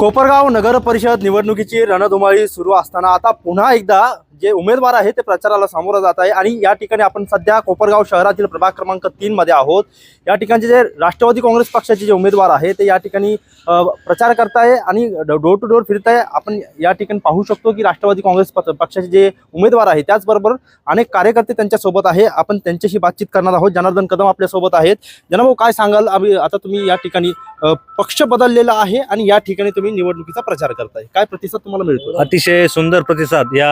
कोपरगाव नगर परिषद निवडणुकीची रणधुमाळी सुरू असताना आता पुन्हा एकदा जे उमेदवार आहे ते प्रचाराला सामोरं जात आहे. आणि या ठिकाणी आपण सध्या कोपरगाव शहरातील प्रभाग क्रमांक तीन मध्ये आहोत. या ठिकाणचे जे राष्ट्रवादी काँग्रेस पक्षाचे जे उमेदवार आहे ते या ठिकाणी प्रचार करताय आणि डोर टू डोर फिरताय. आपण या ठिकाणी पाहू शकतो की राष्ट्रवादी काँग्रेस पक्षाचे जे उमेदवार आहे त्याचबरोबर अनेक कार्यकर्ते त्यांच्यासोबत आहे. आपण त्यांच्याशी बातचीत करणार आहोत. जनार्दन कदम आपल्यासोबत आहेत. जनाभाऊ काय सांगाल? आम्ही आता तुम्ही या ठिकाणी पक्ष बदललेला आहे आणि या ठिकाणी तुम्ही निवडणुकीचा प्रचार करताय. काय प्रतिसाद तुम्हाला मिळतो अतिशय सुंदर प्रतिसाद या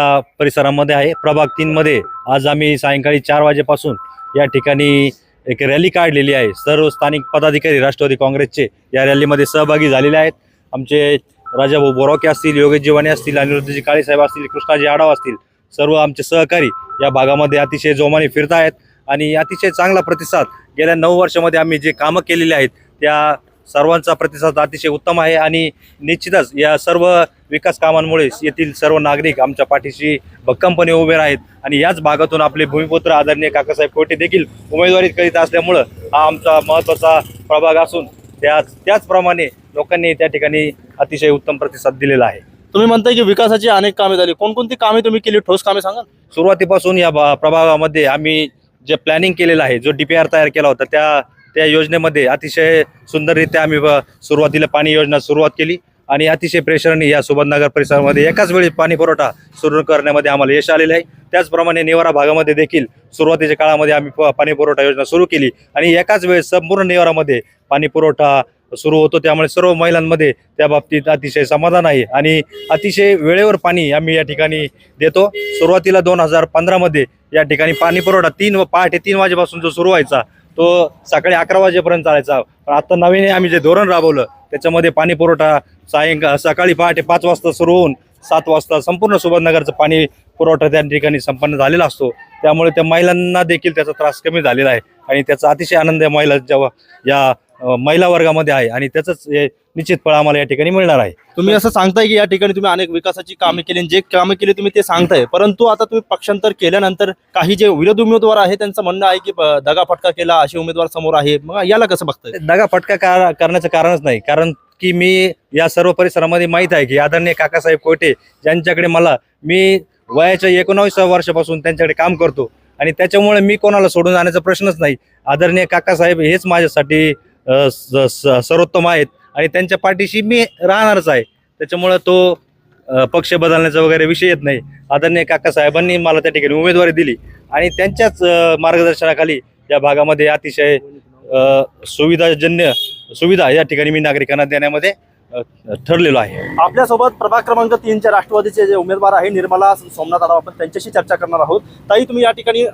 परिसरामध्ये आहे. प्रभाग तीनमध्ये आज आम्ही सायंकाळी चार वाजेपासून या ठिकाणी एक रॅली काढलेली आहे. सर्व स्थानिक पदाधिकारी राष्ट्रवादी काँग्रेसचे या रॅलीमध्ये सहभागी झालेले आहेत. आमचे राजाभाऊ बोराके असतील योगेश जीवाने असतील अनिरुद्धजी काळेसाहेब असतील कृष्णाजी आढाव असतील सर्व आमचे सहकारी या भागामध्ये अतिशय जोमाने फिरत आहेत आणि अतिशय चांगला प्रतिसाद गेल्या नऊ वर्षामध्ये आम्ही जे कामं केलेली आहेत त्या सर्वांचा प्रतिसाद अतिशय उत्तम आहे आणि निश्चितच या सर्व विकास कामांमुळे येथील सर्व नागरिक आमच्या पाठीशी भक्कमपणे उभे आहेत आणि याच भागातून आपले भूमिपुत्र आदरणीय काकासाहेब कोटे देखील उमेदवारी करीत असल्यामुळं हा आमचा महत्त्वाचा प्रभाग असून त्या त्याचप्रमाणे लोकांनी त्या ठिकाणी अतिशय उत्तम प्रतिसाद दिलेला आहे. तुम्ही म्हणताय की विकासाची अनेक कामे झाली. कोणकोणती कामे तुम्ही केली? ठोस कामे सांगा सुरुवातीपासून या प्रभागामध्ये आम्ही जे प्लॅनिंग केलेलं आहे जो डी पी आर तयार केला होता त्या त्या योजनेमध्ये अतिशय सुंदररित्या आम्ही सुरुवातीला पाणी योजना सुरुवात केली आणि अतिशय प्रेशरने या सुबोधनगर परिसरामध्ये एकाच वेळी पाणी पुरवठा सुरू करण्यामध्ये आम्हाला यश आलेले आहे. त्याचप्रमाणे निवारा भागामध्ये देखील सुरुवातीच्या काळामध्ये आम्ही प- पाणी पुरवठा योजना सुरू केली आणि एकाच वेळेस संपूर्ण निवारामध्ये पाणी पुरवठा सुरू होतो. त्यामुळे सर्व महिलांमध्ये त्या बाबतीत अतिशय समाधान आहे आणि अतिशय वेळेवर पाणी आम्ही या ठिकाणी देतो. सुरुवातीला दोन हजार पंधरामध्ये या ठिकाणी पाणी पुरवठा तीन व पहाटे तीन वाजेपासून जो सुरू व्हायचा तो सकाळी अकरा वाजेपर्यंत चालायचा. पण आता नवीन आम्ही जे धोरण राबवलं त्याच्यामध्ये पाणी पुरवठा सायंकाळ सकाळी पहाटे पाच वाजता सुरू होऊन सात वाजता संपूर्ण सुबोधनगरचं पाणी पुरवठा त्या ठिकाणी संपन्न झालेला असतो. त्यामुळे त्या महिलांना देखील त्याचा त्रास कमी झालेला आहे. आणि त्याचा अतिशय आनंद या महिला जेव्हा या महिला वर्गामध्ये आहे. आणि त्याचंच हे निश्चित फळ आम्हाला या ठिकाणी मिळणार आहे. तुम्ही असं सांगताय की या ठिकाणी तुम्ही अनेक विकासाची कामे केली आणि जे कामे केली तुम्ही ते सांगताय. परंतु आता तुम्ही पक्षांतर केल्यानंतर काही जे विरोधी उमेदवार आहे त्यांचं म्हणणं आहे की अ, दगाफटका केला असे उमेदवार समोर आहे. मग याला कसं बघताय? दगा फटका करण्याचं कारणच नाही. कारण की मी या सर्व परिसरामध्ये माहीत आहे की आदरणीय काकासाहेब कोटे ज्यांच्याकडे मला मी वयाच्या एकोणावीसाव्या वर्षापासून त्यांच्याकडे काम करतो आणि त्याच्यामुळे मी कोणाला सोडून जाण्याचा प्रश्नच नाही. आदरणीय काकासाहेब हेच माझ्यासाठी सर्वोत्तम आहेत. आणि त्यांच्या पाठीशी मी राहणारच आहे. त्याच्यामुळं तो पक्ष बदलण्याचा वगैरे विषय येत नाही. आदरणीय काकासाहेबांनी मला त्या ठिकाणी उमेदवारी दिली. आणि त्यांच्याच मार्गदर्शनाखाली या भागामध्ये अतिशय सुविधाजन्य सुविधा या ठिकाणी मी नागरिकांना देण्यामध्ये ठरलेलो आहे. आपल्यासोबत प्रभाग क्रमांक तीनच्या राष्ट्रवादीचे जे उमेदवार आहे निर्मला सोमनाथ आढाव आपण त्यांच्याशी चर्चा करणार आहोत. ताई तुम्ही या ठिकाणी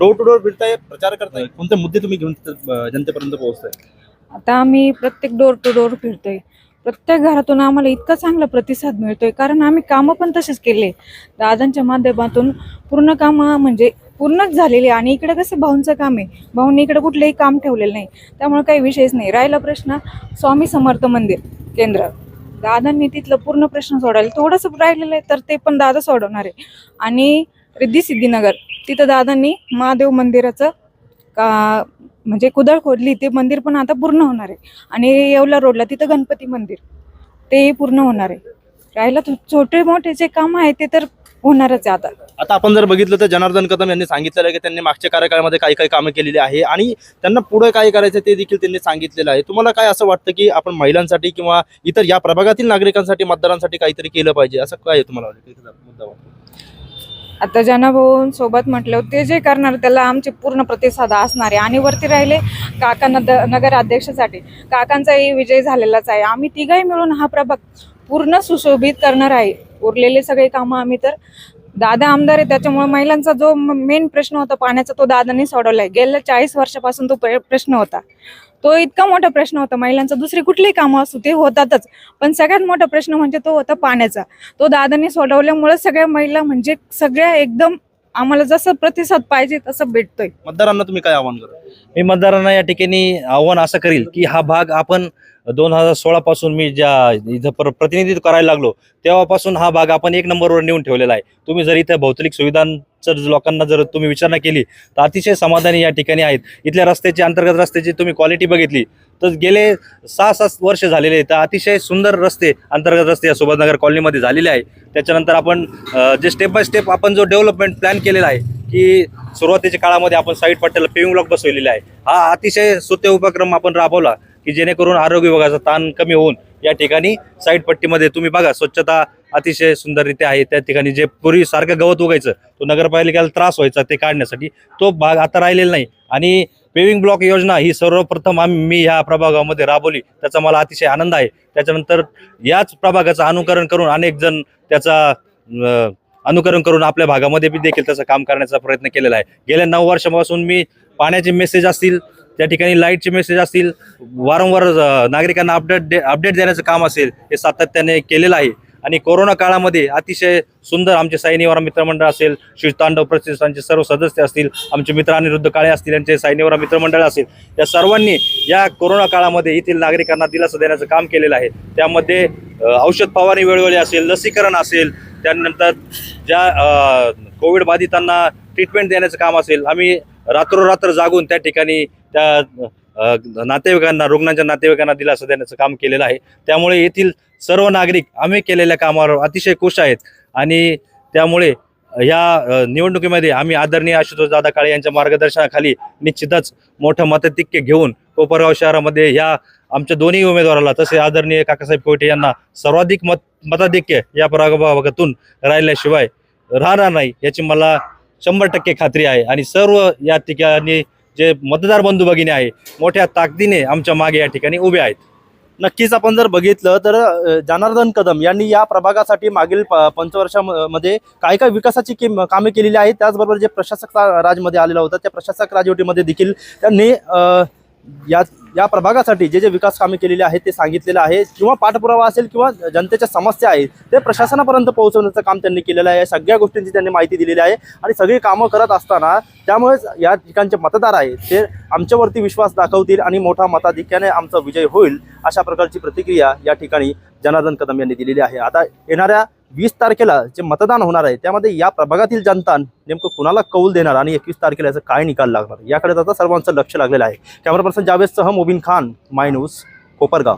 डोर टू डोर फिरताय प्रचार करताय. कोणते मुद्दे तुम्ही घेऊन जनतेपर्यंत पोहोचताय? आता आम्ही प्रत्येक डोर टू डोर फिरतोय. प्रत्येक घरातून आम्हाला इतका चांगला प्रतिसाद मिळतोय कारण आम्ही कामं पण तसेच केले. दादांच्या माध्यमातून पूर्ण कामं म्हणजे पूर्णच झालेली आहे. आणि इकडे कसं भाऊंचं काम आहे. भाऊंनी इकडे कुठलंही काम ठेवलेलं नाही. त्यामुळे काही विषयच नाही. राहिला प्रश्न स्वामी समर्थ मंदिर केंद्र. दादांनी तिथलं पूर्ण प्रश्न सोडायला थोडंसं राहिलेलं आहे तर ते पण दादा सोडवणार आहे. आणि रिद्धी सिद्धीनगर. तिथं दादांनी महादेव मंदिराचं का म्हणजे कुदळ खोदली ते मंदिर पण आता पूर्ण होणार आहे. आणि येवला रोडला तिथं गणपती मंदिर तेही पूर्ण होणार आहे. राहिला छोटे मोठे जे काम आहे ते तर होणारच आहे आता. आता आपण जर बघितलं तर जनार्दन कदम यांनी सांगितलेलं आहे की त्यांनी मागच्या कार्यकाळामध्ये काही काही कामं केलेली आहे आणि त्यांना पुढे काय करायचं ते देखील त्यांनी सांगितलेलं आहे. तुम्हाला काय असं वाटतं की आपण महिलांसाठी किंवा इतर या प्रभागातील नागरिकांसाठी मतदारांसाठी काहीतरी केलं पाहिजे? असं काय तुम्हाला मुद्दा वाटतो. आता जनाभाऊ सोबत म्हटलं ते जे करणार त्याला आमचे पूर्ण प्रतिसाद असणार आहे. आणि वरती राहिले काका नद नगर अध्यक्षासाठी. काकांचाही विजय झालेलाच आहे. आम्ही तिघाही मिळून हा प्रभाग पूर्ण सुशोभित करणार आहे. उरलेले सगळे कामं आम्ही तर. दादा आमदार आहे त्याच्यामुळे महिलांचा जो मेन प्रश्न होता पाण्याचा तो दादांनी सोडवलाय. गेल्या चाळीस वर्षापासून तो प्रश्न होता. तो इतका मोठा प्रश्न होता. महिलांचा दुसरी कुठलीही कामं असू ते होतातच. पण सगळ्यात मोठा प्रश्न म्हणजे तो होता पाण्याचा. तो दादांनी सोडवल्यामुळे सगळ्या महिला म्हणजे सगळ्या एकदम आम्हाला जसं प्रतिसाद पाहिजे तसं भेटतोय. मतदारांना तुम्ही काय आव्हान करा मी मतदारांना या ठिकाणी आव्हान असं करील की हा भाग आपण दोन हजार सोळा पासून मी ज्या इथं प्र- प्रतिनिधित्व करायला लागलो तेव्हापासून हा भाग आपण एक नंबरवर नेऊन ठेवलेला आहे. तुम्ही जर इथं भौगोलिक सुविधां जर लोकांना जर तुम्ही विचारणा केली तर अतिशय समाधानी या ठिकाणी आहेत. इथल्या रस्त्याची अंतर्गत रस्त्याची तुम्ही क्वालिटी बघितली. तर गेले सहा सात वर्ष झालेले आहेत. तर अतिशय सुंदर रस्ते अंतर्गत रस्ते या सुभाषनगर कॉलनीमध्ये झालेले आहे. त्याच्यानंतर आपण जे स्टेप बाय स्टेप आपण जो डेव्हलपमेंट प्लॅन केलेला आहे की सुरुवातीच्या काळामध्ये आपण साईड पट्ट्याला पेविंग ब्लॉक बसवलेला आहे. हा अतिशय सुत्य उपक्रम आपण राबवला की जेणेकरून आरोग्य विभागाचा ताण कमी होऊन या ठिकाणी साईड पट्टीमध्ये तुम्ही बघा स्वच्छता अतिशय सुंदररित्या आहे. त्या ठिकाणी जे पूर्वी सारखं गवत उगायचं तो नगरपालिकेला त्रास व्हायचा ते काढण्यासाठी तो भाग आता राहिलेला नाही. आणि पेविंग ब्लॉक योजना ही सर्वप्रथम आम्ही मी ह्या प्रभागामध्ये राबवली. त्याचा मला अतिशय आनंद आहे. त्याच्यानंतर याच प्रभागाचं अनुकरण करून अनेक जण त्याचा अनुकरण करून आपल्या भागामध्ये बी देखील त्याचं काम करण्याचा प्रयत्न केलेला आहे. गेल्या नऊ वर्षापासून मी पाण्याचे मेसेज असतील त्या ठिकाणी लाईटचे मेसेज असतील वारंवार नागरिकांना अपडेट दे अपडेट देण्याचं काम असेल हे सातत्याने केलेलं आहे. आणि कोरोना काळामध्ये अतिशय सुंदर आमचे साईनिवारा मित्रमंडळ असेल श्री प्रतिष्ठानचे सर्व सदस्य असतील आमचे मित्र अनिरुद्ध काळे असतील यांचे साईनिवारा मित्रमंडळ असेल या सर्वांनी या कोरोना काळामध्ये येथील नागरिकांना दिलासा देण्याचं काम केलेलं आहे. त्यामध्ये औषध फवारणी वेळोवेळी असेल लसीकरण असेल त्यानंतर ज्या कोविड बाधितांना ट्रीटमेंट देण्याचं काम असेल आम्ही रात्रोरात्र जागून त्या ठिकाणी त्या नातेवाईकांना रुग्णांच्या नातेवाईकांना दिलासा देण्याचं काम केलेलं आहे. त्यामुळे येथील सर्व नागरिक आम्ही केलेल्या कामावर अतिशय खुश आहेत. आणि त्यामुळे या निवडणुकीमध्ये आम्ही आदरणीय आशुतोष दादा काळे यांच्या मार्गदर्शनाखाली निश्चितच मोठं मताधिक्य घेऊन कोपरगाव शहरामध्ये ह्या आमच्या दोन्ही उमेदवाराला तसे आदरणीय काकासाहेब कोयटे यांना सर्वाधिक मत मताधिक्य या प्रभागातून राहिल्याशिवाय राहणार नाही याची मला शंभर टक्के खात्री आहे. आणि सर्व या ठिकाणी जे मतदार बंधू भगिनी आहे मोठ्या ताकदीने आमच्या मागे या ठिकाणी उभे आहेत. नक्कीच आपण जर बघितलं तर जनार्दन कदम यांनी या प्रभागासाठी मागील प- पंचवर्षामध्ये काय काय विकासाची किम कामे केलेली आहेत त्याचबरोबर जे प्रशासक रा- राजमध्ये आलेला होता त्या प्रशासक राजवटीमध्ये देखील त्यांनी या या प्रभागासाठी जे जे विकास कामे केलेली आहेत ते सांगितलेलं आहे. किंवा पाठपुरावा असेल किंवा जनतेच्या समस्या आहेत ते प्रशासनापर्यंत पोहोचवण्याचं काम त्यांनी केलेलं आहे. या सगळ्या गोष्टींची त्यांनी माहिती दिलेली आहे. आणि सगळी कामं करत असताना त्यामुळेच या ठिकाणचे मतदार आहेत ते आमच्यावरती विश्वास दाखवतील आणि मोठा मताधिक्याने आमचा विजय होईल अशा प्रकारची प्रतिक्रिया या ठिकाणी जनार्दन कदम यांनी दिलेली आहे. आता येणाऱ्या वीस तारखेला जे मतदान होणार आहे त्यामध्ये या प्रभागातील जनता नेमकं कुणाला कौल देणार आणि एकवीस तारखेला याचा काय निकाल लागणार? याकडे आता सर्वांचं लक्ष लागलेलं आहे. कॅमेरा पर्सन जावेदसह मोबिन खान माय न्यूज कोपरगाव.